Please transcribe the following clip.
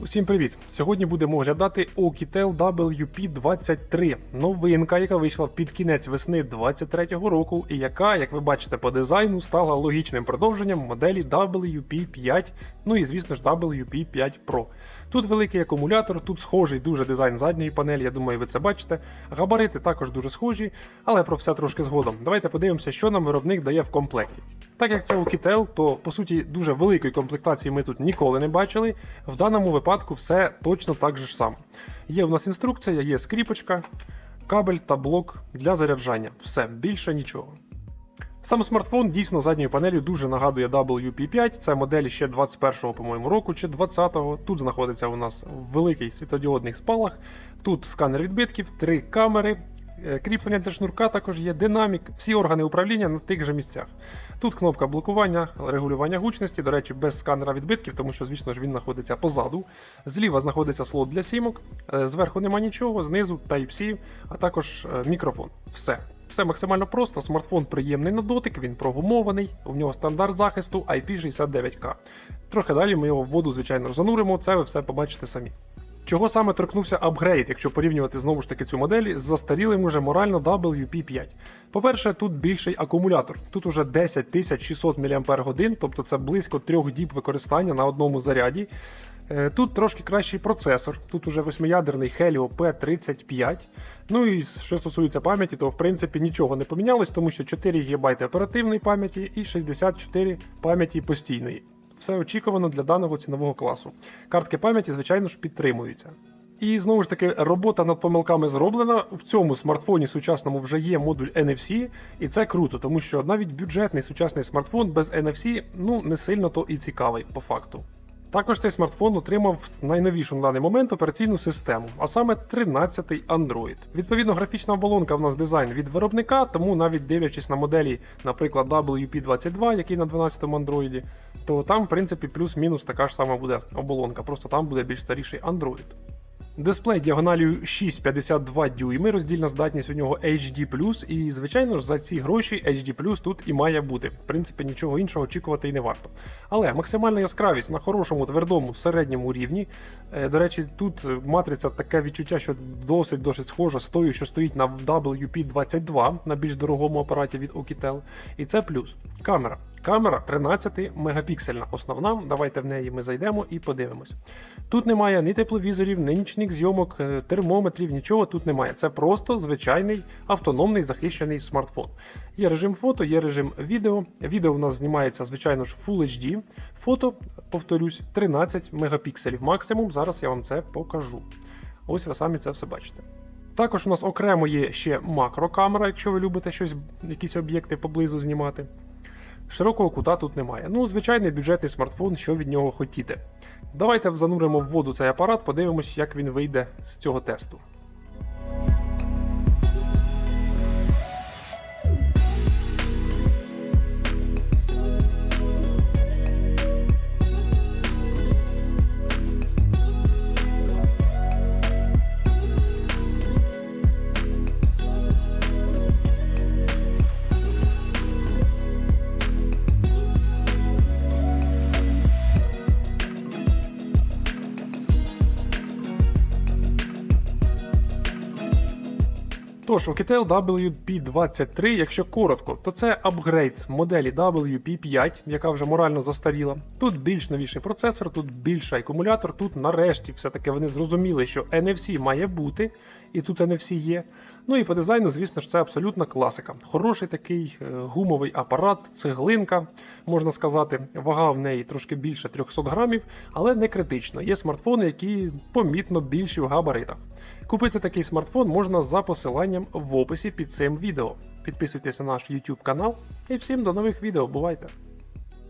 Усім привіт! Сьогодні будемо оглядати Oukitel WP23, новинка, яка вийшла під кінець весни 23-го року, і яка, як ви бачите по дизайну, стала логічним продовженням моделі WP5, ну і звісно ж WP5 Pro. Тут великий акумулятор, тут схожий дуже дизайн задньої панелі, я думаю, ви це бачите. Габарити також дуже схожі, але про все трошки згодом. Давайте подивимося, що нам виробник дає в комплекті. Так як це Oukitel, то по суті дуже великої комплектації ми тут ніколи не бачили. В даному випадку все точно так же ж само. Є у нас інструкція, є скріпочка, кабель та блок для заряджання. Все, більше нічого. Сам смартфон дійсно задньою панелью дуже нагадує WP5. Це модель ще 21-го, по-моєму, року чи 20-го. Тут знаходиться у нас великий світодіодний спалах. Тут сканер відбитків, три камери. Е, Кріплення для шнурка також є динамік, всі органи управління на тих же місцях. Тут кнопка блокування, регулювання гучності, до речі, без сканера відбитків, тому що, звісно ж, він знаходиться позаду. Зліва знаходиться слот для сімок, е, зверху нема нічого, знизу Type-C, а також е, мікрофон. Все. Все максимально просто. Смартфон приємний на дотик, він прогумований, у нього стандарт захисту IP69K. Трохи далі ми його в воду, звичайно, зануримо, це ви все побачите самі. Чого саме торкнувся апгрейд, якщо порівнювати знову ж таки цю модель з застарілим уже морально WP5? По-перше, тут більший акумулятор. Тут уже 10600 мАч, тобто це близько 3 діб використання на одному заряді. Е, Тут трошки кращий процесор, тут уже восьмиядерний Helio P35. Ну і що стосується пам'яті, то в принципі нічого не помінялось, тому що 4 ГБ оперативної пам'яті і 64 пам'яті постійної. Все очікувано для даного цінового класу. Картки пам'яті, звичайно ж, підтримуються. І знову ж таки, робота над помилками зроблена. В цьому смартфоні сучасному вже є модуль NFC, і це круто, тому що навіть бюджетний сучасний смартфон без NFC ну не сильно то і цікавий по факту. Також цей смартфон отримав найновішу на даний момент операційну систему, а саме 13-й Android. Відповідно, графічна оболонка в нас дизайн від виробника, тому навіть дивлячись на моделі, наприклад, WP22, який на 12-му Android, то там, в принципі, плюс-мінус така ж сама буде оболонка, просто там буде більш старіший Android. Дисплей діагоналію 6,52 дюйми, роздільна здатність у нього HD+, і, звичайно ж, за ці гроші HD+, тут і має бути. В принципі, нічого іншого очікувати і не варто. Але максимальна яскравість на хорошому, твердому, середньому рівні. Е, До речі, тут матриця таке відчуття, що досить досить схожа з тою, що стоїть на WP22 на більш дорогому апараті від Oukitel. І це плюс. Камера. Камера 13 мегапіксельна. Основна. Давайте в неї ми зайдемо і подивимось. Тут немає ні тепловізорів, ні нічних зйомок, е, термометрів, нічого тут немає. Це просто звичайний автономний захищений смартфон. Є режим фото, є режим відео. Відео у нас знімається, звичайно ж, Full HD. Фото, повторюсь, 13 мегапікселів максимум. Зараз я вам це покажу. Ось ви самі це все бачите. Також у нас окремо є ще макрокамера, якщо ви любите щось, якісь об'єкти поблизу знімати. Широкого кута тут немає. Ну, звичайний бюджетний смартфон, що від нього хотіти. Давайте зануримо в воду цей апарат, подивимось, як він вийде з цього тесту. Тож, у Oukitel WP23, якщо коротко, то це апгрейд моделі WP5, яка вже морально застаріла. Тут більш новіший процесор, тут більший акумулятор, тут нарешті все-таки вони зрозуміли, що NFC має бути, і тут NFC є. Ну і по дизайну, звісно ж, це абсолютна класика. Хороший такий е, гумовий апарат, цеглинка, можна сказати. Вага в неї трошки більше 300 грамів, але не критично. Є смартфони, які помітно більші в габаритах. Купити такий смартфон можна за посиланням в описі під цим відео. Підписуйтесь на наш YouTube канал і всім до нових відео. Бувайте!